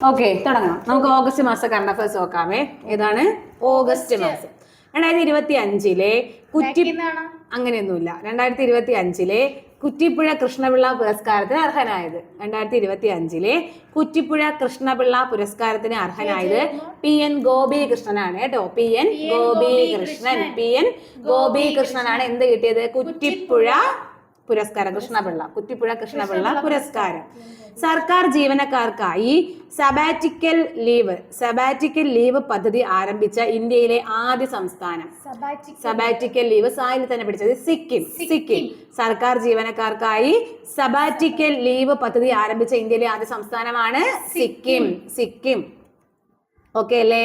Okay തുടങ്ങാം. നമുക്ക് August മാസം കണ്ട അഫയേഴ്സ് നോക്കാമേ ഏതാണ്? ഓഗസ്റ്റ് മാസം. രണ്ടായിരത്തി ഇരുപത്തി അഞ്ചിലെ കുറ്റി അങ്ങനെയൊന്നുമില്ല. രണ്ടായിരത്തി ഇരുപത്തി അഞ്ചിലെ കുറ്റിപ്പുഴ കൃഷ്ണപിള്ള പുരസ്കാരത്തിന് അർഹനായത്. രണ്ടായിരത്തി ഇരുപത്തി അഞ്ചിലെ കുറ്റിപ്പുഴ കൃഷ്ണപിള്ള പുരസ്കാരത്തിന് അർഹനായത് പി എൻ ഗോപികൃഷ്ണനാണ് കേട്ടോ. P N Gopikrishnan. P N ഗോപികൃഷ്ണനാണ്. എന്ത് കിട്ടിയത്? കുറ്റിപ്പുഴ പുരസ്കാരം കൃഷ്ണപിള്ള കുറ്റിപ്പുഴ കൃഷ്ണപിള്ള പുരസ്കാരം. സർക്കാർ ജീവനക്കാർക്കായി സബാറ്റിക്കൽ ലീവ് സബാറ്റിക്കൽ ലീവ് പദ്ധതി ആരംഭിച്ച ഇന്ത്യയിലെ ആദ്യ സംസ്ഥാനം. സബാറ്റിക്കൽ ലീവ് സായിൽ തന്നെ പിടിച്ചത് സിക്കിം. സിക്കിം. സർക്കാർ ജീവനക്കാർക്കായി സബാറ്റിക്കൽ ലീവ് പദ്ധതി ആരംഭിച്ച ഇന്ത്യയിലെ ആദ്യ സംസ്ഥാനമാണ് സിക്കിം. സിക്കിം. ഓക്കെ അല്ലേ?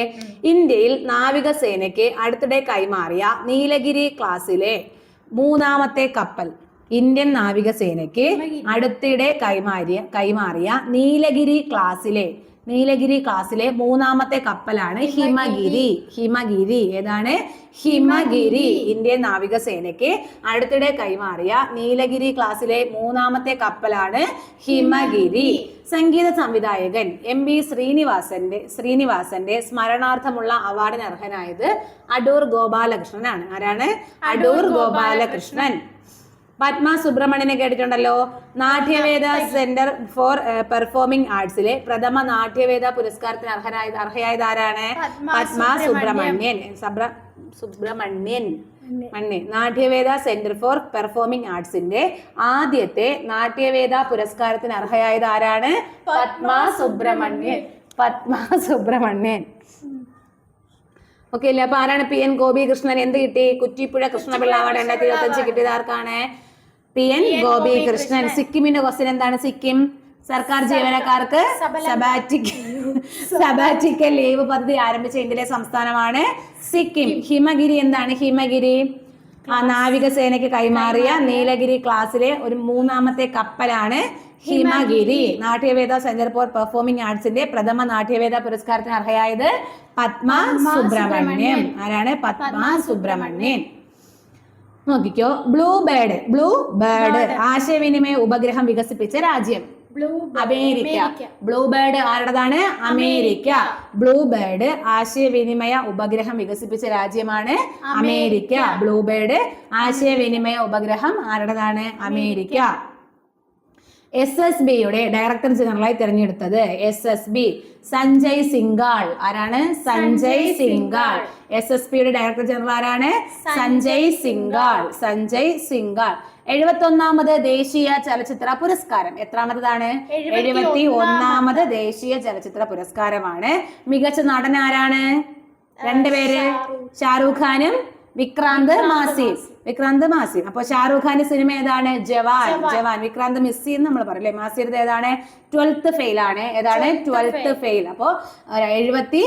ഇന്ത്യയിൽ നാവികസേനയ്ക്ക് അടുത്തിടെ കൈമാറിയ നീലഗിരി ക്ലാസ്സിലെ മൂന്നാമത്തെ കപ്പൽ. ഇന്ത്യൻ നാവികസേനയ്ക്ക് അടുത്തിടെ കൈമാറിയ കൈമാറിയ നീലഗിരി ക്ലാസ്സിലെ നീലഗിരി ക്ലാസ്സിലെ മൂന്നാമത്തെ കപ്പലാണ് ഹിമഗിരി. ഹിമഗിരി. ഏതാണ്? ഹിമഗിരി. ഇന്ത്യൻ നാവികസേനയ്ക്ക് അടുത്തിടെ കൈമാറിയ നീലഗിരി ക്ലാസ്സിലെ മൂന്നാമത്തെ കപ്പലാണ് ഹിമഗിരി. സംഗീത സംവിധായകൻ എം ബി ശ്രീനിവാസന്റെ ശ്രീനിവാസന്റെ സ്മരണാർത്ഥമുള്ള അവാർഡിന് അർഹനായത് അടൂർ ഗോപാലകൃഷ്ണനാണ്. ആരാണ്? അടൂർ ഗോപാലകൃഷ്ണൻ. പത്മ സുബ്രഹ്മണ്യനെ കേട്ടിട്ടുണ്ടല്ലോ. നാട്യവേദ സെന്റർ ഫോർ പെർഫോമിംഗ് ആർട്സിലെ പ്രഥമ നാട്യവേദ പുരസ്കാരത്തിന് അർഹരായ അർഹയായത് ആരാണ് പത്മ സുബ്രഹ്മണ്യൻ സബ്ര സുബ്രഹ്മണ്യൻ. മണ്യൻ നാട്യവേദ സെന്റർ ഫോർ പെർഫോമിംഗ് ആർട്സിന്റെ ആദ്യത്തെ നാട്യവേദ പുരസ്കാരത്തിന് അർഹയായത് ആരാണ് പത്മ സുബ്രഹ്മണ്യൻ പത്മ സുബ്രഹ്മണ്യൻ ഓക്കെ അല്ലേ അപ്പൊ ആരാണ് പി എൻ ഗോപികൃഷ്ണൻ? എന്ത് കിട്ടി? കുറ്റിപ്പുഴ കൃഷ്ണപിള്ള അവാർഡ് രണ്ടായിരത്തി ഇരുപത്തി അഞ്ച് കിട്ടിയത്. ആർക്കാണ്? P N Gopikrishnan. സിക്കിമിന്റെ ക്വസ്റ്റ്യൻ എന്താണ് സിക്കിം? സർക്കാർ ജീവനക്കാർക്ക് സബാറ്റിക് സബാറ്റിക്കൽ ലീവ് പദ്ധതി ആരംഭിച്ച ഇന്ത്യയിലെ സംസ്ഥാനമാണ് സിക്കിം. ഹിമഗിരി എന്താണ്? ഹിമഗിരി. ആ നാവികസേനയ്ക്ക് കൈമാറിയ നീലഗിരി ക്ലാസ്സിലെ ഒരു മൂന്നാമത്തെ കപ്പലാണ് Himgiri Natyaveda centre for performing ആർട്സിന്റെ പ്രഥമ നാട്യവേദ പുരസ്കാരത്തിന് അർഹയായത് പത്മ സുബ്രഹ്മണ്യം. ആരാണ്? പത്മ സുബ്രഹ്മണ്യൻ. നോക്കിക്കോ. Blue bird blue bird. ആശയവിനിമയ ഉപഗ്രഹം വികസിപ്പിച്ച രാജ്യം. Blue America. ബ്ലൂ ബേഡ് ആരുടേതാണ്? അമേരിക്ക. ബ്ലൂ ബേർഡ് ആശയവിനിമയ ഉപഗ്രഹം വികസിപ്പിച്ച രാജ്യമാണ് അമേരിക്ക. ബ്ലൂ ബേർഡ് ആശയവിനിമയ ഉപഗ്രഹം ആരുടേതാണ്? അമേരിക്ക. എസ് എസ് ബിയുടെ ഡയറക്ടർ ജനറലായി തിരഞ്ഞെടുത്തത് S S B Sanjay Singhal. ആരാണ്? സഞ്ജയ് സിംഗാൾ. എസ് എസ് പിയുടെ ഡയറക്ടർ ജനറൽ ആരാണ്? സഞ്ജയ് സിംഗാൾ. സഞ്ജയ് സിംഗാൾ. എഴുപത്തി ഒന്നാമത് ദേശീയ ചലച്ചിത്ര പുരസ്കാരം. എത്രാമതാണ് എഴുപത്തി ഒന്നാമത് ദേശീയ ചലച്ചിത്ര പുരസ്കാരമാണ്. മികച്ച നടൻ ആരാണ്? രണ്ടുപേര് ഷാറൂഖ് ഖാനും വിക്രാന്ത് മാസി. വിക്രാന്ത് മാസി. അപ്പൊ ഷാറൂഖ് ഖാന്റെ സിനിമ ഏതാണ്? ജവാൻ. ജവാൻ. വിക്രാന്ത് മിസ്സി എന്ന് നമ്മൾ പറയില്ലേ? മാസിയുടെ ഏതാണ്? ട്വൽത്ത് ഫെയിൽ ആണ്. ഏതാണ്? ട്വൽത്ത് ഫെയിൽ അപ്പോ എഴുപത്തി എഴുപത്തി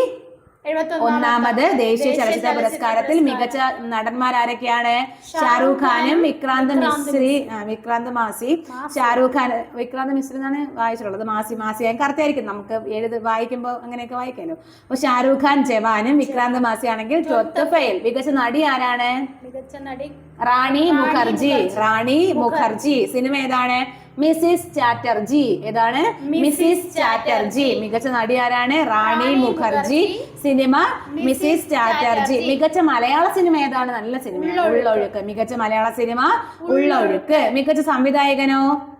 ഒന്നാമത് ദേശീയ ചലച്ചിത്ര പുരസ്കാരത്തിൽ മികച്ച നടന്മാർ ആരൊക്കെയാണ് ഷാറൂഖ് ഖാനും വിക്രാന്ത് മിശ്രി വിക്രാന്ത് മാസി. ഷാറൂഖ് ഖാൻ വിക്രാന്ത് മിശ്രി എന്നാണ് വായിച്ചിട്ടുള്ളത്. മാസി മാസി. കറക്റ്റ് ആയിരിക്കും. നമുക്ക് എഴുത് വായിക്കുമ്പോൾ അങ്ങനെയൊക്കെ വായിക്കാലോ. അപ്പൊ ഷാറൂഖ് ഖാൻ ജവാനും വിക്രാന്ത് മാസി ആണെങ്കിൽ ട്വത്ത് ഫെയിൽ മികച്ച നടി ആരാണ്? മികച്ച നടി റാണി മുഖർജി. റാണി മുഖർജി. സിനിമ ഏതാണ്? മിസിസ് ചാറ്റർജി. ഏതാണ്? മിസിസ് ചാറ്റർജി. മികച്ച നടി ആരാണ് Rani Mukherjee. Cinema Mrs Chatterjee. മികച്ച മലയാള സിനിമ ഏതാണ്? നല്ല സിനിമ ഉള്ളൊഴുക്ക്. മികച്ച മലയാള സിനിമ ഉള്ളൊഴുക്ക്. മികച്ച സംവിധായകനോ?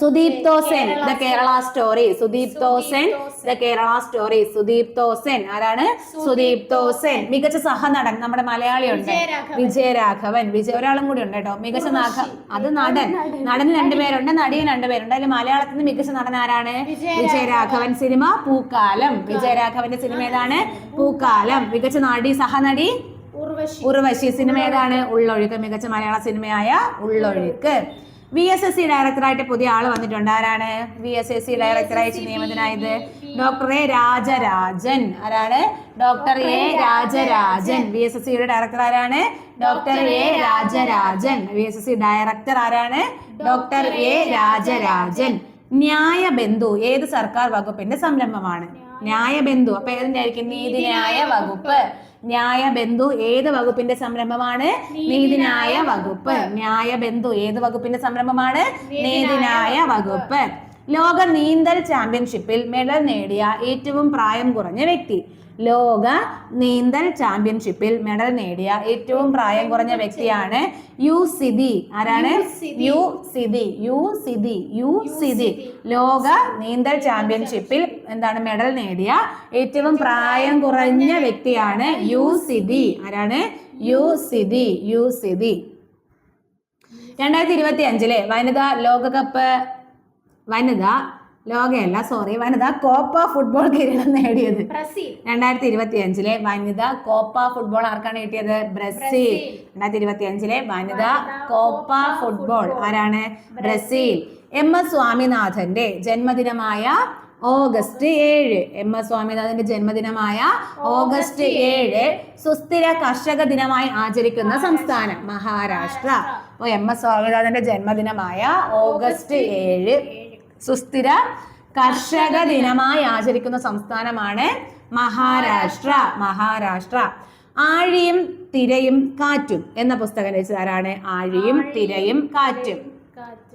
Sudipto Sen the Kerala story. Sudipto Sen the Kerala story. Sudipto Sen ആരാണ്? സുദീപ് തോസൻ. മികച്ച സഹനടൻ നമ്മുടെ മലയാളി ഉണ്ട്. വിജയരാഘവൻ. വിജയ ഒരാളും കൂടി ഉണ്ട് കേട്ടോ. മികച്ച നാഗ അത് നടൻ. നടന് രണ്ടുപേരുണ്ട് നടിയും രണ്ടുപേരുണ്ട് അതിൽ മലയാളത്തിൽ മികച്ച നടൻ ആരാണ്? വിജയരാഘവൻ. സിനിമ പൂക്കാലം. വിജയരാഘവന്റെ സിനിമ ഏതാണ്? പൂക്കാലം. മികച്ച നടി സഹനടി? ഉർവശി. ഉർവശി. സിനിമ ഏതാണ്? ഉള്ളൊഴുക്ക്. മികച്ച മലയാള സിനിമയായ Ullozhukku. V S S C ഡയറക്ടറായിട്ട് പുതിയ ആൾ വന്നിട്ടുണ്ട്. ആരാണ്? വി എസ് എസ് സി ഡയറക്ടറായിട്ട് നിയമനായത് ഡോക്ടർ എ രാജരാജൻ. ആരാണ്? Doctor A Rajarajan. V S S സിയുടെ ഡയറക്ടർ ആരാണ്? Doctor A Rajarajan. V S S C director ആരാണ്? Doctor A Rajarajan. ന്യായബന്ധു. ഏത് സർക്കാർ വകുപ്പിന്റെ സംരംഭമാണ്. ന്യായബന്ധു. അപ്പൊ ഏതിന്റെ ആയിരിക്കും നീതിന്യായ വകുപ്പ്. ന്യായബന്ധു ഏത് വകുപ്പിന്റെ സംരംഭമാണ്? നീതിന്യായ വകുപ്പ്. ന്യായബന്ധു ഏത് വകുപ്പിന്റെ സംരംഭമാണ്? നീതിന്യായ വകുപ്പ്. ലോക നീന്തൽ ചാമ്പ്യൻഷിപ്പിൽ മെഡൽ നേടിയ ഏറ്റവും പ്രായം കുറഞ്ഞ വ്യക്തി. ലോക നീന്തൽ ചാമ്പ്യൻഷിപ്പിൽ മെഡൽ നേടിയ ഏറ്റവും പ്രായം കുറഞ്ഞ വ്യക്തിയാണ് യു സിദി. ആരാണ്? U Sidhi. U Sidhi. U Sidhi. ലോക നീന്തൽ ചാമ്പ്യൻഷിപ്പിൽ എന്താണ് മെഡൽ നേടിയ ഏറ്റവും പ്രായം കുറഞ്ഞ വ്യക്തിയാണ് യു സിദി. ആരാണ്? യു സിദി. യു സിദി. രണ്ടായിരത്തി ഇരുപത്തി അഞ്ചിലെ വനിതാ ലോകകപ്പ് വനിത ലോകയല്ല സോറി വനിത കോപ്പ ഫുട്ബോൾ കിരീടം നേടിയത്. ബ്രസീൽ. രണ്ടായിരത്തി ഇരുപത്തി അഞ്ചിലെ വനിത കോപ്പ ഫുട്ബോൾ ആർക്കാണ് കിട്ടിയത്? ബ്രസീൽ. രണ്ടായിരത്തി ഇരുപത്തി അഞ്ചിലെ വനിത കോപ്പ ഫുട്ബോൾ ആരാണ്? ബ്രസീൽ. എം എസ് സ്വാമിനാഥന്റെ ജന്മദിനമായ ഓഗസ്റ്റ് ഏഴ്. എം എസ് സ്വാമിനാഥന്റെ ജന്മദിനമായ ഓഗസ്റ്റ് ഏഴ്. സുസ്ഥിര കർഷക ദിനമായി ആചരിക്കുന്ന സംസ്ഥാനം മഹാരാഷ്ട്ര. അപ്പോൾ എം എസ് സ്വാമിനാഥന്റെ ജന്മദിനമായ ഓഗസ്റ്റ് ഏഴ്. സുസ്ഥിര കർഷക ദിനമായി ആചരിക്കുന്ന സംസ്ഥാനമാണ് മഹാരാഷ്ട്ര. മഹാരാഷ്ട്ര. ആഴിയും തിരയും കാറ്റും എന്ന പുസ്തകം രചിച്ചതാരാണ് ആഴിയും തിരയും കാറ്റും.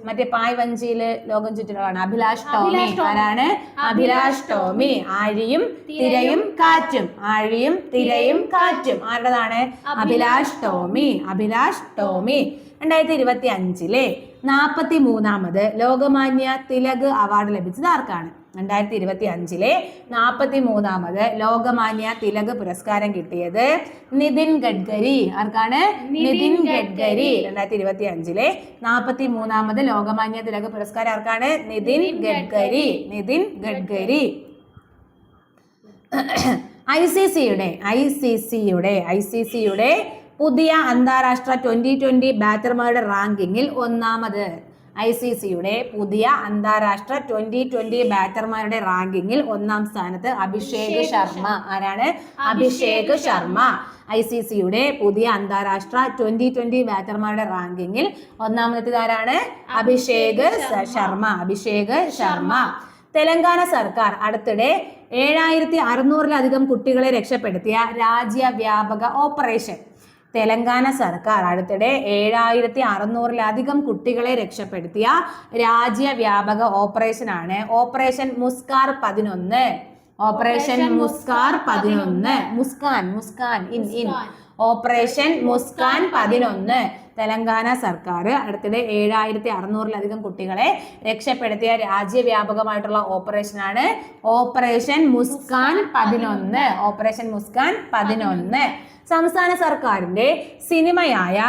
മറ്റേ പായ് വഞ്ചിയിൽ ലോകം ചുറ്റിലാണ് അഭിലാഷ് ടോമി. ആരാണ്? അഭിലാഷ് ടോമി. ആഴിയും തിരയും കാറ്റും. ആഴിയും തിരയും കാറ്റും. ആരുടേതാണ്? അഭിലാഷ് ടോമി. അഭിലാഷ് ടോമി. രണ്ടായിരത്തി ഇരുപത്തി അഞ്ചിലെ നാൽപ്പത്തി മൂന്നാമത് ലോകമാന്യ തിലക് അവാർഡ് ലഭിച്ചത് ആർക്കാണ്? രണ്ടായിരത്തി ഇരുപത്തി അഞ്ചിലെ നാൽപ്പത്തി മൂന്നാമത് ലോകമാന്യ തിലക് പുരസ്കാരം കിട്ടിയത് നിതിൻ ഗഡ്കരി. ആർക്കാണ്? നിതിൻ ഗഡ്കരി. രണ്ടായിരത്തി ഇരുപത്തി അഞ്ചിലെ നാൽപ്പത്തി മൂന്നാമത് ലോകമാന്യ തിലക് പുരസ്കാരം ആർക്കാണ്? നിതിൻ ഗഡ്കരി. നിതിൻ ഗഡ്കരി. ഐ സി സിയുടെ ഐ സി സിയുടെ ഐ സി സിയുടെ പുതിയ അന്താരാഷ്ട്ര ട്വന്റി ട്വന്റി ബാറ്റർമാരുടെ റാങ്കിങ്ങിൽ ഒന്നാമത്. ഐ സി സിയുടെ പുതിയ അന്താരാഷ്ട്ര ട്വന്റി ട്വന്റി ബാറ്റർമാരുടെ റാങ്കിങ്ങിൽ ഒന്നാം സ്ഥാനത്ത് അഭിഷേക് ശർമ്മ. ആരാണ്? അഭിഷേക് ശർമ്മ. ഐ സി സിയുടെ പുതിയ അന്താരാഷ്ട്ര ട്വന്റി ട്വന്റി ബാറ്റർമാരുടെ റാങ്കിങ്ങിൽ ഒന്നാമത്തെ ആരാണ്? അഭിഷേക് ശർമ്മ. അഭിഷേക് ശർമ്മ. തെലങ്കാന സർക്കാർ അടുത്തിടെ ഏഴായിരത്തി അറുന്നൂറിലധികം കുട്ടികളെ രക്ഷപ്പെടുത്തിയ രാജ്യവ്യാപക ഓപ്പറേഷൻ. തെലങ്കാന സർക്കാർ അടുത്തിടെ ഏഴായിരത്തി അറുന്നൂറിലധികം കുട്ടികളെ രക്ഷപ്പെടുത്തിയ രാജ്യവ്യാപക ഓപ്പറേഷനാണ് ഓപ്പറേഷൻ മുസ്കാർ പതിനൊന്ന്. ഓപ്പറേഷൻ മുസ്കാർ പതിനൊന്ന്. Muskaan Muskaan in in. Operation Muskaan പതിനൊന്ന്. തെലങ്കാന സർക്കാർ അടുത്തിടെ ഏഴായിരത്തി അറുന്നൂറിലധികം കുട്ടികളെ രക്ഷപ്പെടുത്തിയ രാജ്യവ്യാപകമായിട്ടുള്ള ഓപ്പറേഷനാണ് ഓപ്പറേഷൻ മുസ്കാൻ പതിനൊന്ന്. ഓപ്പറേഷൻ മുസ്കാൻ പതിനൊന്ന്. സംസ്ഥാന സർക്കാരിന്റെ സിനിമയായ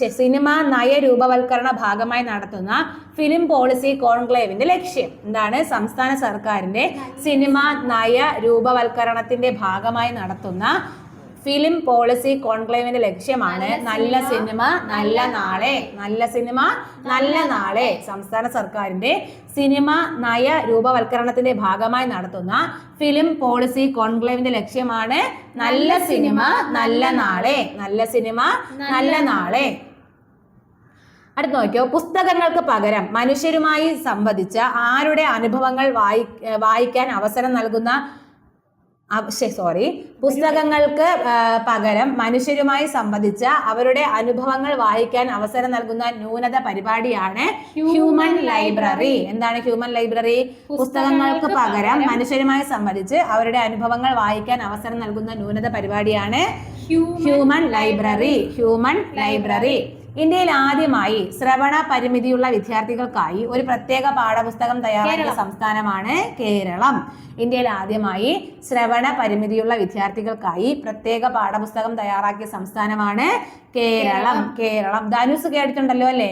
ശെ- സിനിമ നയരൂപവൽക്കരണ ഭാഗമായി നടത്തുന്ന ഫിലിം പോളിസി കോൺക്ലേവിന്റെ ലക്ഷ്യം. എന്താണ്? സംസ്ഥാന സർക്കാരിന്റെ സിനിമ നയ രൂപവൽക്കരണത്തിന്റെ ഭാഗമായി നടത്തുന്ന ഫിലിം പോളിസി കോൺക്ലേവിന്റെ ലക്ഷ്യമാണ് നല്ല സിനിമ. നല്ല നാളെ നല്ല സിനിമ നല്ല നാളെ സംസ്ഥാന സർക്കാരിന്റെ സിനിമ നയ രൂപവൽക്കരണത്തിന്റെ ഭാഗമായി നടത്തുന്ന ഫിലിം പോളിസി കോൺക്ലേവിന്റെ ലക്ഷ്യമാണ് നല്ല സിനിമ നല്ല നാളെ നല്ല സിനിമ നല്ല നാളെ. അടുത്ത് നോക്കിയോ പുസ്തകങ്ങൾക്ക് പകരം മനുഷ്യരുമായി സംവദിച്ച ആരുടെ അനുഭവങ്ങൾ വായി വായിക്കാൻ അവസരം നൽകുന്ന സോറി പുസ്തകങ്ങൾക്ക് പകരം മനുഷ്യരുമായി സംബന്ധിച്ച അവരുടെ അനുഭവങ്ങൾ വായിക്കാൻ അവസരം നൽകുന്ന ന്യൂനത പരിപാടിയാണ് ഹ്യൂമൻ ലൈബ്രറി എന്താണ് ഹ്യൂമൻ ലൈബ്രറി പുസ്തകങ്ങൾക്ക് പകരം മനുഷ്യരുമായി സംബന്ധിച്ച് അവരുടെ അനുഭവങ്ങൾ വായിക്കാൻ അവസരം നൽകുന്ന ന്യൂനത പരിപാടിയാണ് ഹ്യൂമൻ ലൈബ്രറി ഹ്യൂമൻ ലൈബ്രറി ഇന്ത്യയിൽ ആദ്യമായി ശ്രവണ പരിമിതിയുള്ള വിദ്യാർത്ഥികൾക്കായി ഒരു പ്രത്യേക പാഠപുസ്തകം തയ്യാറാക്കിയ സംസ്ഥാനമാണ് കേരളം. ഇന്ത്യയിൽ ആദ്യമായി ശ്രവണ പരിമിതിയുള്ള വിദ്യാർത്ഥികൾക്കായി പ്രത്യേക പാഠപുസ്തകം തയ്യാറാക്കിയ സംസ്ഥാനമാണ് കേരളം. കേരളം. ധനുസ് കേട്ടിട്ടുണ്ടല്ലോ അല്ലേ?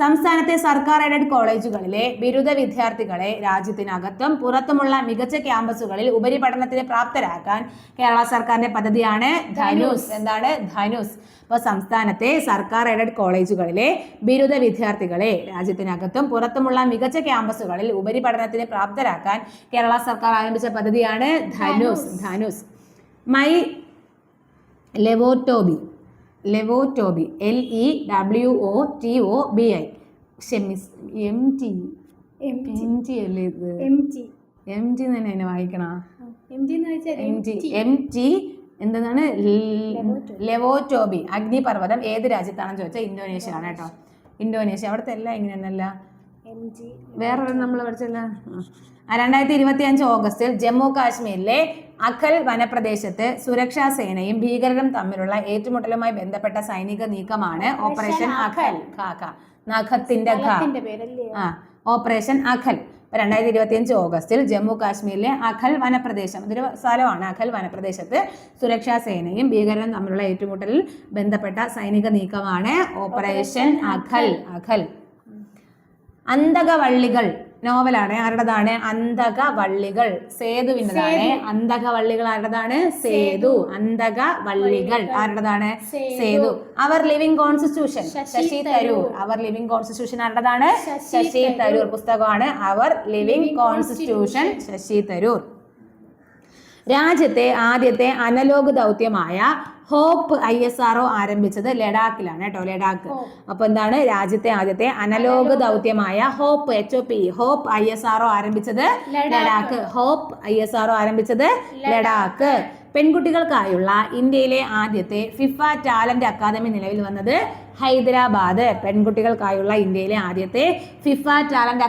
സംസ്ഥാനത്തെ സർക്കാർ എയ്ഡഡ് കോളേജുകളിലെ ബിരുദ വിദ്യാർത്ഥികളെ രാജ്യത്തിനകത്തും പുറത്തുമുള്ള മികച്ച ക്യാമ്പസുകളിൽ ഉപരിപഠനത്തിന് പ്രാപ്തരാക്കാൻ കേരള സർക്കാരിന്റെ പദ്ധതിയാണ് ധനുസ്. എന്താണ് ധനുസ്? അപ്പോൾ സംസ്ഥാനത്തെ സർക്കാർ എയ്ഡഡ് കോളേജുകളിലെ ബിരുദ വിദ്യാർത്ഥികളെ രാജ്യത്തിനകത്തും പുറത്തുമുള്ള മികച്ച ക്യാമ്പസുകളിൽ ഉപരിപഠനത്തിന് പ്രാപ്തരാക്കാൻ കേരള സർക്കാർ ആരംഭിച്ച പദ്ധതിയാണ് Dhanus. Dhanus. My Lewotobi. Lewotobi L E W O T O B I ക്ഷമിസ് M T M T അല്ലേ ഇത്? എം ടി എം ടി തന്നെ എന്നെ വായിക്കണ? എം ടി എന്ന് വെച്ചാൽ എം ടി എം ടി എന്താണ് ലെവോറ്റോബി അഗ്നിപർവതം ഏത് രാജ്യത്താണെന്ന് ചോദിച്ചാൽ ഇന്തോനേഷ്യ ആണ് കേട്ടോ. ഇന്തോനേഷ്യ. അവിടുത്തെ എല്ലാം ഇങ്ങനെ ജി നമ്മൾ പഠിച്ചല്ല? രണ്ടായിരത്തി ഇരുപത്തി അഞ്ച് ഓഗസ്റ്റിൽ ജമ്മു കാശ്മീരിലെ അഖൽ വനപ്രദേശത്ത് സുരക്ഷാ സേനയും ഭീകരരും തമ്മിലുള്ള ഏറ്റുമുട്ടലുമായി ബന്ധപ്പെട്ട സൈനിക നീക്കമാണ് ഓപ്പറേഷൻ അഖൽ. നഖത്തിന്റെ ആ ഓപ്പറേഷൻ അഖൽ. രണ്ടായിരത്തി ഇരുപത്തി അഞ്ച് ഓഗസ്റ്റിൽ ജമ്മു കാശ്മീരിലെ അഖൽ വനപ്രദേശം ഇതൊരു സ്ഥലമാണ് അഖൽ വനപ്രദേശത്ത് സുരക്ഷാ സേനയും ഭീകരരും തമ്മിലുള്ള ഏറ്റുമുട്ടലിൽ ബന്ധപ്പെട്ട സൈനിക നീക്കമാണ് ഓപ്പറേഷൻ അഖൽ. അഖൽ. അന്തകവള്ളികൾ. നോവലാണ് ആരുടേതാണ്? അന്തകവള്ളികൾ. സേതുവിന്റെതാണ്. അന്തകവള്ളികൾ ആരുടേതാണ്? സേതു. അന്തകവള്ളികൾ ആരുടേതാണ്? Sethu. Our living constitution. Shashi Tharoor. Our living constitution ആരുടേതാണ്? ശശി തരൂർ. പുസ്തകമാണ്. Our living constitution. Shashi Tharoor. രാജ്യത്തെ ആദ്യത്തെ അനലോഗ് ദൗത്യമായ ഹോപ്പ് ഐ എസ് ആർ ആരംഭിച്ചത് ലഡാക്കിലാണ് കേട്ടോ ലഡാക്ക്. അപ്പൊ എന്താണ്? രാജ്യത്തെ ആദ്യത്തെ analogue ദൗത്യമായ Hope H O P Hope I S R ആരംഭിച്ചത് Ladakh. Hope I S R ആരംഭിച്ചത് ലഡാക്ക്. പെൺകുട്ടികൾക്കായുള്ള ഇന്ത്യയിലെ ആദ്യത്തെ ഫിഫ ടാലന്റ് അക്കാദമി നിലവിൽ വന്നത് ഹൈദരാബാദ്. പെൺകുട്ടികൾക്കായുള്ള ഇന്ത്യയിലെ ആദ്യത്തെ ഫിഫ ടാലന്റ്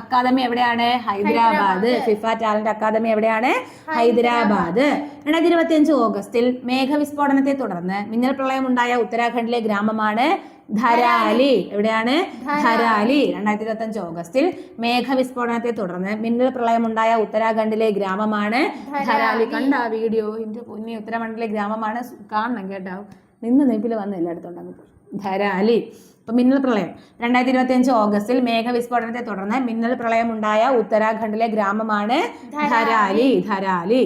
അക്കാദമി എവിടെയാണ്? ഹൈദരാബാദ്. ഫിഫ ടാലന്റ് അക്കാദമി എവിടെയാണ്? ഹൈദരാബാദ്. രണ്ടായിരത്തി ഇരുപത്തി അഞ്ച് ഓഗസ്റ്റിൽ മേഘവിസ്ഫോടനത്തെ തുടർന്ന് മിന്നൽ പ്രളയം ഉണ്ടായ ഉത്തരാഖണ്ഡിലെ ഗ്രാമമാണ് ധരാലി. എവിടെയാണ്? ധരാലി. രണ്ടായിരത്തി ഇരുപത്തി അഞ്ച് ഓഗസ്റ്റിൽ മേഘവിസ്ഫോടനത്തെ തുടർന്ന് മിന്നൽ പ്രളയമുണ്ടായ ഉത്തരാഖണ്ഡിലെ ഗ്രാമമാണ് ധരാലി. കണ്ട വീഡിയോ ഇന്ത്യ പൊന്നി ഉത്തരാഖണ്ഡിലെ ഗ്രാമമാണ്. കാണണം കേട്ടോ. നിന്ന് നെപ്പിൽ വന്ന് എല്ലായിടത്തും ഉണ്ടാകും ധരാലി. ഇപ്പം മിന്നൽ പ്രളയം. രണ്ടായിരത്തി ഇരുപത്തി അഞ്ച് ഓഗസ്റ്റിൽ മേഘവിസ്ഫോടനത്തെ തുടർന്ന് മിന്നൽ പ്രളയം ഉണ്ടായ ഉത്തരാഖണ്ഡിലെ ഗ്രാമമാണ് ധരാലി. ധരാലി.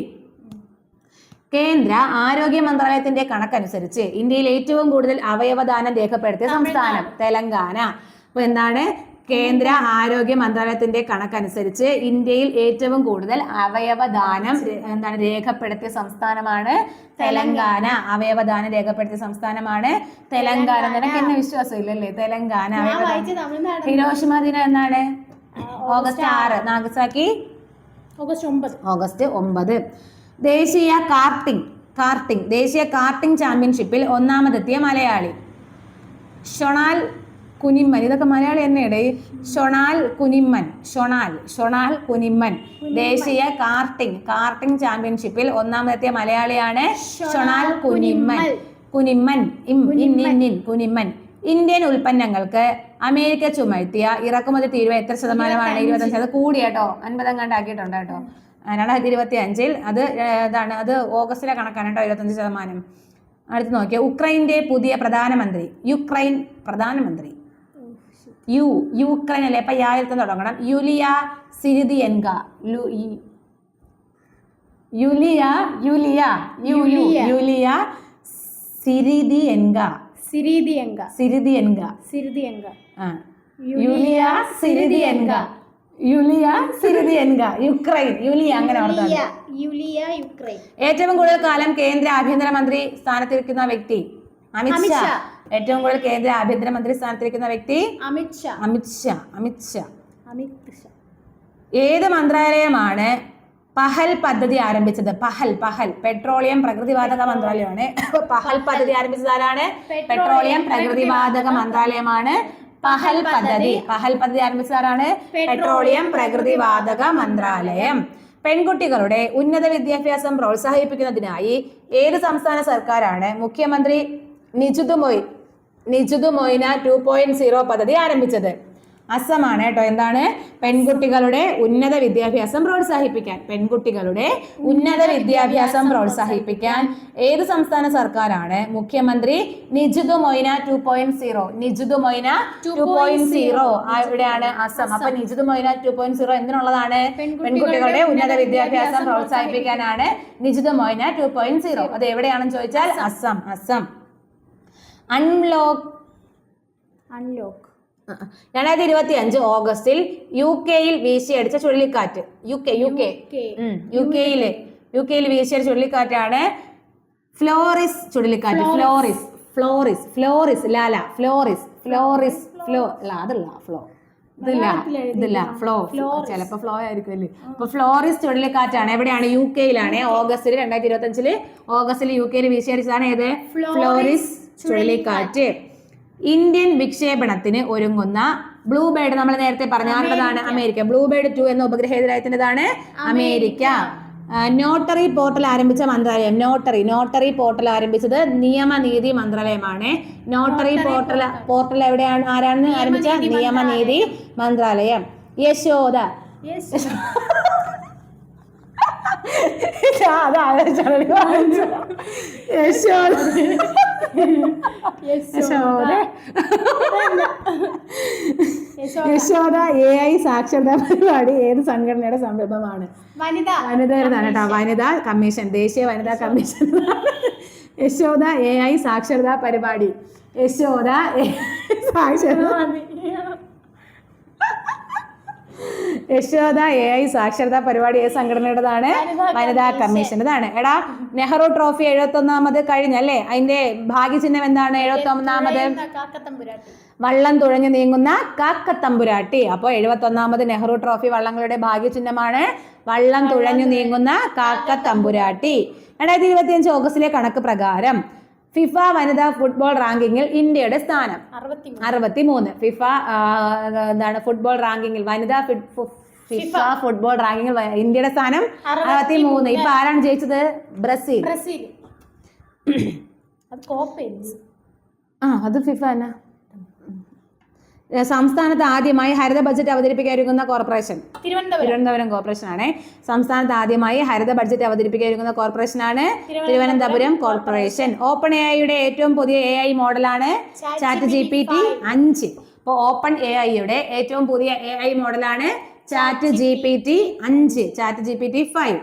കേന്ദ്ര ആരോഗ്യ മന്ത്രാലയത്തിന്റെ കണക്കനുസരിച്ച് ഇന്ത്യയിൽ ഏറ്റവും കൂടുതൽ അവയവദാനം രേഖപ്പെടുത്തിയ സംസ്ഥാനം തെലങ്കാന. അപ്പൊ എന്താണ്? കേന്ദ്ര ആരോഗ്യ മന്ത്രാലയത്തിന്റെ കണക്കനുസരിച്ച് ഇന്ത്യയിൽ ഏറ്റവും കൂടുതൽ അവയവദാനം എന്താണ് രേഖപ്പെടുത്തിയ സംസ്ഥാനമാണ് തെലങ്കാന. അവയവദാനം രേഖപ്പെടുത്തിയ സംസ്ഥാനമാണ് തെലങ്കാന. നിനക്ക് എന്നെ വിശ്വാസം ഇല്ലല്ലേ തെലങ്കാന ഹിരോഷിമ ദിനം എന്നാണ്? ഓഗസ്റ്റ് ആറ്. നാഗസാക്കി? ഓഗസ്റ്റ് ഒമ്പത്. ഓഗസ്റ്റ് ഒമ്പത്. ദേശീയ കാർട്ടിംഗ് കാർട്ടിംഗ് ദേശീയ കാർട്ടിംഗ് ചാമ്പ്യൻഷിപ്പിൽ ഒന്നാമതെത്തിയ മലയാളി. ഷൊണാൽ കുനിമ്മൻ ഇതൊക്കെ മലയാളി തന്നെയുടെ ഷൊണാൽ കുനിമ്മൻ ഷൊണാൽ. ഷൊണാൽ കുനിമ്മൻ ദേശീയ കാർട്ടിംഗ് കാർട്ടിംഗ് ചാമ്പ്യൻഷിപ്പിൽ ഒന്നാമതെത്തിയ മലയാളിയാണ് ഷൊണാൽ കുനിമ്മൻ കുനിമ്മൻ ഇം ഇൻ കുനിമ്മൻ ഇന്ത്യൻ ഉൽപ്പന്നങ്ങൾക്ക് അമേരിക്ക ചുമത്തിയ ഇറക്കുമതി തീരുവ എത്ര ശതമാനമാണ്? ഇരുപത്തഞ്ച്. അത് കൂടി കേട്ടോ. അൻപതം കണ്ടാക്കിയിട്ടുണ്ട് കേട്ടോ. രണ്ടായിരത്തി ഇരുപത്തി അഞ്ചിൽ അത് ഇതാണ്. അത് ഓഗസ്റ്റിലെ കണക്കാണ് കേട്ടോ ഇരുപത്തഞ്ച് ശതമാനം. അടുത്ത് നോക്കിയാൽ ഉക്രൈന്റെ പുതിയ പ്രധാനമന്ത്രി. യുക്രൈൻ പ്രധാനമന്ത്രി. യു യുക്രൈൻ അല്ലേ അപ്പൊ യായത്ത് തുടങ്ങണം. യുലിയ സിരിദിയൻക. ലു യുലിയ യുലിയ യുലിയ. സിരീതിയങ്ക സിരിദിയൻക. സിരിതിയങ്ക ആ. യുലിയ സിരിദിയൻക. യുലിയ സിരിദിയൻക. യുക്രൈൻ. യുലിയ അങ്ങനെ. Yulia Ukraine. ഏറ്റവും കൂടുതൽ കാലം കേന്ദ്ര ആഭ്യന്തരമന്ത്രി സ്ഥാനത്തിരിക്കുന്ന വ്യക്തി അമിത്ഷാ. ഏറ്റവും കൂടുതൽ കേന്ദ്ര ആഭ്യന്തരമന്ത്രി സ്ഥാനത്തിരിക്കുന്ന വ്യക്തി? അമിത് ഷാ. അമിത് ഷാ അമിത് ഷാ. അമിത് ഷാ. ഏത് മന്ത്രാലയമാണ് പഹൽ പദ്ധതി ആരംഭിച്ചത്? പഹൽ പഹൽ. പെട്രോളിയം പ്രകൃതിവാതക മന്ത്രാലയമാണ്. പഹൽ പദ്ധതി ആരംഭിച്ചത് ആരാണ്? പെട്രോളിയം പ്രകൃതിവാതക മന്ത്രാലയമാണ്. പഹൽ പദ്ധതി. പഹൽ പദ്ധതി ആരംഭിച്ചത് ആരാണ്? പെട്രോളിയം പ്രകൃതിവാതക മന്ത്രാലയം. പെൺകുട്ടികളുടെ ഉന്നത വിദ്യാഭ്യാസം പ്രോത്സാഹിപ്പിക്കുന്നതിനായി ഏത് സംസ്ഥാന സർക്കാരാണ് മുഖ്യമന്ത്രി Nijut മൊയ് Nijut Moina two point zero പദ്ധതി ആരംഭിച്ചത്. അസമാണ് കേട്ടോ. എന്താണ്? പെൺകുട്ടികളുടെ ഉന്നത വിദ്യാഭ്യാസം പ്രോത്സാഹിപ്പിക്കാൻ. പെൺകുട്ടികളുടെ ഉന്നത വിദ്യാഭ്യാസം പ്രോത്സാഹിപ്പിക്കാൻ ഏത് സംസ്ഥാന സർക്കാരാണ്? മുഖ്യമന്ത്രി Nijut Moina two point zero Nijut Moina two point zero ഇവിടെയാണ് അസം. അപ്പൊ Nijut Moina two point zero എന്തിനുള്ളതാണ്? പെൺകുട്ടികളുടെ ഉന്നത വിദ്യാഭ്യാസം പ്രോത്സാഹിപ്പിക്കാനാണ് Nijut Moina two point zero അത് എവിടെയാണെന്ന് ചോദിച്ചാൽ അസം. അസം. അൺലോക്ക് അൺലോക്ക് രണ്ടായിരത്തി ഇരുപത്തി അഞ്ച് ഓഗസ്റ്റിൽ യു കെയിൽ വീശിയടിച്ച ചുഴലിക്കാറ്റ്. U K U K U കെയിലെ യു കെയിൽ വീശിയടിച്ച ചുഴലിക്കാറ്റാണ് ഫ്ലോറിസ് ചുഴലിക്കാറ്റ്. ഫ്ലോറിസ് ഫ്ലോറിസ് ഫ്ലോറിസ് ലാല ഫ്ലോറിസ് ഫ്ലോറിസ് ഫ്ലോ അല്ല അതല്ല ഫ്ലോ ഇതില്ല ഇതില്ല ഫ്ലോ ചിലപ്പോ ഫ്ലോ ആയിരിക്കും അല്ലേ? അപ്പൊ ഫ്ലോറിസ് ചുഴലിക്കാറ്റാണ്. എവിടെയാണ് യു കെയിലാണ് ഓഗസ്റ്റിൽ രണ്ടായിരത്തി ഇരുപത്തി അഞ്ചിൽ ഓഗസ്റ്റിൽ യു കെയിൽ വീശിയടിച്ചതാണ് ഏത്? ഫ്ലോറിസ് ചുഴലിക്കാറ്റ്. ഇന്ത്യൻ വിക്ഷേപണത്തിന് ഒരുങ്ങുന്ന ബ്ലൂ ബേർഡ് നമ്മൾ നേരത്തെ പറഞ്ഞ ആരുടേതാണ് അമേരിക്ക. ബ്ലൂ ബേർഡ് ടു എന്ന ഉപഗ്രഹേതരായത്തിന്റെതാണ് അമേരിക്ക. നോട്ടറി പോർട്ടൽ ആരംഭിച്ച മന്ത്രാലയം. നോട്ടറി നോട്ടറി പോർട്ടൽ ആരംഭിച്ചത് നിയമനീതി മന്ത്രാലയമാണ്. Notary portal. പോർട്ടൽ എവിടെയാണ്? ആരാണ് ആരംഭിച്ച? നിയമനീതി മന്ത്രാലയം. യശോദ. ഞാൻ അത് ആലോചിച്ചാണ്. യശോദ. യശോദ. യശോദ. എ ഐ സാക്ഷരതാ പരിപാടി ഏത് സംഘടനയുടെ സംരംഭമാണ് വനിത. വനിതയുടേതാണ് കേട്ടോ. വനിതാ കമ്മീഷൻ ദേശീയ വനിതാ കമ്മീഷൻ. യശോദ എ ഐ സാക്ഷരതാ പരിപാടി. യശോദ സാക്ഷരതാ യശോദ എ ഐ സാക്ഷരതാ പരിപാടി ഏത് സംഘടനയുടേതാണ്? വനിതാ കമ്മീഷന്റെതാണ്. എടാ നെഹ്റു ട്രോഫി എഴുപത്തി ഒന്നാമത് കഴിഞ്ഞല്ലേ? അതിന്റെ ഭാഗ്യചിഹ്നം എന്താണ്? എഴുപത്തി ഒന്നാമത് കാക്കത്തമ്പുരാട്ടി. വള്ളം തുഴഞ്ഞു നീങ്ങുന്ന കാക്കത്തമ്പുരാട്ടി. അപ്പോൾ എഴുപത്തി ഒന്നാമത് നെഹ്റു ട്രോഫി വള്ളങ്ങളുടെ ഭാഗ്യചിഹ്നമാണ്. വള്ളം തുഴഞ്ഞു നീങ്ങുന്ന കാക്കത്തമ്പുരാട്ടി. രണ്ടായിരത്തി ഇരുപത്തിയഞ്ച് ഓഗസ്റ്റിലെ കണക്ക് പ്രകാരം ഫിഫ വനിതാ ഫുട്ബോൾ റാങ്കിങ്ങിൽ ഇന്ത്യയുടെ സ്ഥാനം. അറുപത്തി അറുപത്തി മൂന്ന് ഫിഫ എന്താണ് ഫുട്ബോൾ റാങ്കിങ്ങിൽ വനിതാ ഫിഫ ഫുട്ബോൾ റാങ്കിങ്ങിൽ ഇന്ത്യയുടെ സ്ഥാനം അറുപത്തി മൂന്ന്. ഇപ്പൊ ആരാണ് ജയിച്ചത്? ബ്രസീൽ. ബ്രസീൽ. ആ അത് ഫിഫ തന്നെ. സംസ്ഥാനത്ത് ആദ്യമായി ഹരിത ബഡ്ജറ്റ് അവതരിപ്പിക്കാതിരിക്കുന്ന കോർപ്പറേഷൻ തിരുവനന്തപുരം. തിരുവനന്തപുരം കോർപ്പറേഷൻ ആണ്. സംസ്ഥാനത്ത് ആദ്യമായി ഹരിത ബഡ്ജറ്റ് അവതരിപ്പിക്കാതിരിക്കുന്ന കോർപ്പറേഷൻ ആണ് തിരുവനന്തപുരം കോർപ്പറേഷൻ ഓപ്പൺ എ ഐയുടെ ഏറ്റവും പുതിയ എ ഐ മോഡലാണ് ചാറ്റ് ജി പി ടി അഞ്ച്. അപ്പോൾ ഓപ്പൺ എ ഐയുടെ ഏറ്റവും പുതിയ എ ഐ മോഡലാണ് ചാറ്റ് ജി പി ടി അഞ്ച് Chat G P T five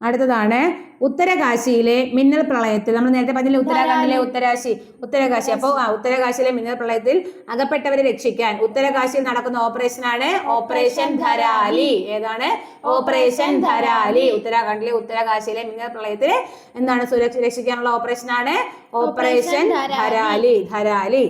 അടുത്തതാണ് ഉത്തരകാശിയിലെ മിന്നൽ പ്രളയത്തിൽ നമ്മൾ നേരത്തെ പറഞ്ഞില്ലേ ഉത്തരാഖണ്ഡിലെ ഉത്തരാശി ഉത്തരകാശി. അപ്പോൾ ഉത്തരകാശിയിലെ മിന്നൽ പ്രളയത്തിൽ അകപ്പെട്ടവരെ രക്ഷിക്കാൻ ഉത്തരകാശിയിൽ നടക്കുന്ന ഓപ്പറേഷൻ ആണ് ഓപ്പറേഷൻ ധരാലി. ഏതാണ്? ഓപ്പറേഷൻ ധരാലി. ഉത്തരാഖണ്ഡിലെ ഉത്തരകാശിയിലെ മിന്നൽ പ്രളയത്തിൽ എന്താണ് സുരക്ഷ രക്ഷിക്കാനുള്ള ഓപ്പറേഷൻ ആണ്? ഓപ്പറേഷൻ ധരാലി. ധരാലി.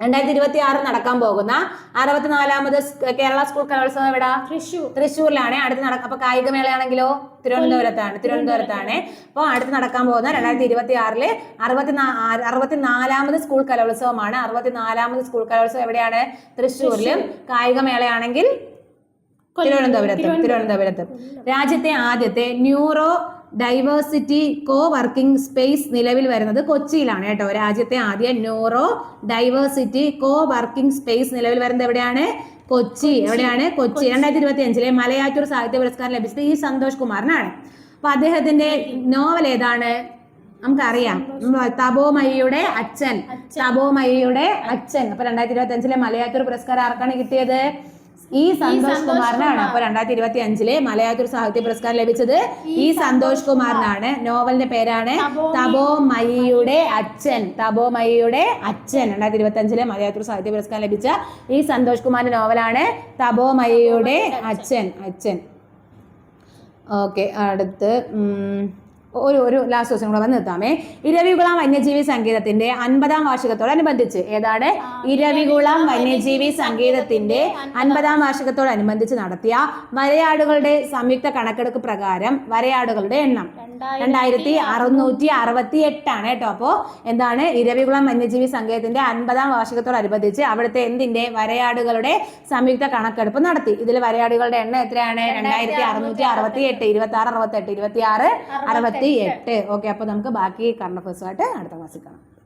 രണ്ടായിരത്തി ഇരുപത്തി ആറ് നടക്കാൻ പോകുന്ന അറുപത്തിനാലാമത് കേരള സ്കൂൾ കലോത്സവം എവിടാ? തൃശ്ശൂർ. തൃശ്ശൂരിലാണ്. അടുത്ത് നടക്ക അപ്പൊ കായികമേളയാണെങ്കിലോ തിരുവനന്തപുരത്താണ്. തിരുവനന്തപുരത്താണ്. അപ്പോൾ അടുത്ത് നടക്കാൻ പോകുന്ന രണ്ടായിരത്തി ഇരുപത്തി ആറിൽ അറുപത്തി അറുപത്തിനാലാമത് സ്കൂൾ കലോത്സവമാണ്. അറുപത്തിനാലാമത് സ്കൂൾ കലോത്സവം എവിടെയാണ്? തൃശ്ശൂരിലും. കായികമേളയാണെങ്കിൽ തിരുവനന്തപുരത്തും തിരുവനന്തപുരത്തും. രാജ്യത്തെ ആദ്യത്തെ ന്യൂറോ ഡൈവേഴ്സിറ്റി കോ വർക്കിംഗ് സ്പേസ് നിലവിൽ വരുന്നത് കൊച്ചിയിലാണ് കേട്ടോ. രാജ്യത്തെ ആദ്യ ന്യൂറോ ഡൈവേഴ്സിറ്റി കോ വർക്കിംഗ് സ്പേസ് നിലവിൽ വരുന്നത് എവിടെയാണ്? കൊച്ചി. എവിടെയാണ്? കൊച്ചി. രണ്ടായിരത്തി ഇരുപത്തി അഞ്ചിലെ മലയാറ്റൂർ സാഹിത്യ പുരസ്കാരം ലഭിച്ചത് ഈ സന്തോഷ് കുമാറിനാണ്. അപ്പൊ അദ്ദേഹത്തിന്റെ നോവൽ ഏതാണ്? നമുക്കറിയാം. തപോമയിയുടെ അച്ഛൻ. തപോമയിയുടെ അച്ഛൻ. അപ്പൊ രണ്ടായിരത്തി ഇരുപത്തി അഞ്ചിലെ മലയാറ്റൂർ പുരസ്കാരം ആർക്കാണ് കിട്ടിയത്? ഈ സന്തോഷ് കുമാറിനാണ് അപ്പൊ രണ്ടായിരത്തി ഇരുപത്തി അഞ്ചിലെ മലയാറ്റൂർ സാഹിത്യ പുരസ്കാരം ലഭിച്ചത്. ഈ സന്തോഷ് കുമാറിനാണ് നോവലിന്റെ പേരാണ് തപോമയിയുടെ അച്ഛൻ തപോമയിയുടെ അച്ഛൻ. രണ്ടായിരത്തി ഇരുപത്തി അഞ്ചിലെ മലയാറ്റൂർ സാഹിത്യ പുരസ്കാരം ലഭിച്ച ഈ സന്തോഷ് കുമാറിന്റെ നോവലാണ് തപോമയിയുടെ അച്ഛൻ. അച്ഛൻ. ഓക്കെ അടുത്ത് ഉം, ഒരു ഒരു ലാസ്റ്റ് ദിവസം കൂടെ വന്ന് നിർത്താമേ. ഇരവികുളം വന്യജീവി സംഗീതത്തിന്റെ അൻപതാം വാർഷികത്തോടനുബന്ധിച്ച് ഏതാണ്? ഇരവികുളം വന്യജീവി സംഗീതത്തിന്റെ അൻപതാം വാർഷികത്തോടനുബന്ധിച്ച് നടത്തിയ വരയാടുകളുടെ സംയുക്ത കണക്കെടുപ്പ് പ്രകാരം വരയാടുകളുടെ എണ്ണം രണ്ടായിരത്തി അറുന്നൂറ്റി അറുപത്തി എട്ടാണ് കേട്ടോ. അപ്പോൾ എന്താണ്? ഇരവികുളം വന്യജീവി സംഗീതത്തിന്റെ അൻപതാം വാർഷികത്തോടനുബന്ധിച്ച് അവിടുത്തെ എന്തിന്റെ വരയാടുകളുടെ സംയുക്ത കണക്കെടുപ്പ് നടത്തി. ഇതിൽ വരയാടുകളുടെ എണ്ണം എത്രയാണ്? രണ്ടായിരത്തി അറുന്നൂറ്റി അറുപത്തി എട്ട് ഇരുപത്തി ആറ് അറുപത്തി എട്ട് ഇരുപത്തി ആറ് അറുപത്തി എട്ട്. ഓക്കെ അപ്പോൾ നമുക്ക് ബാക്കി കറണ്ട് അഫേഴ്സുമായിട്ട് അടുത്ത ക്ലാസ്സിൽ കാണാം.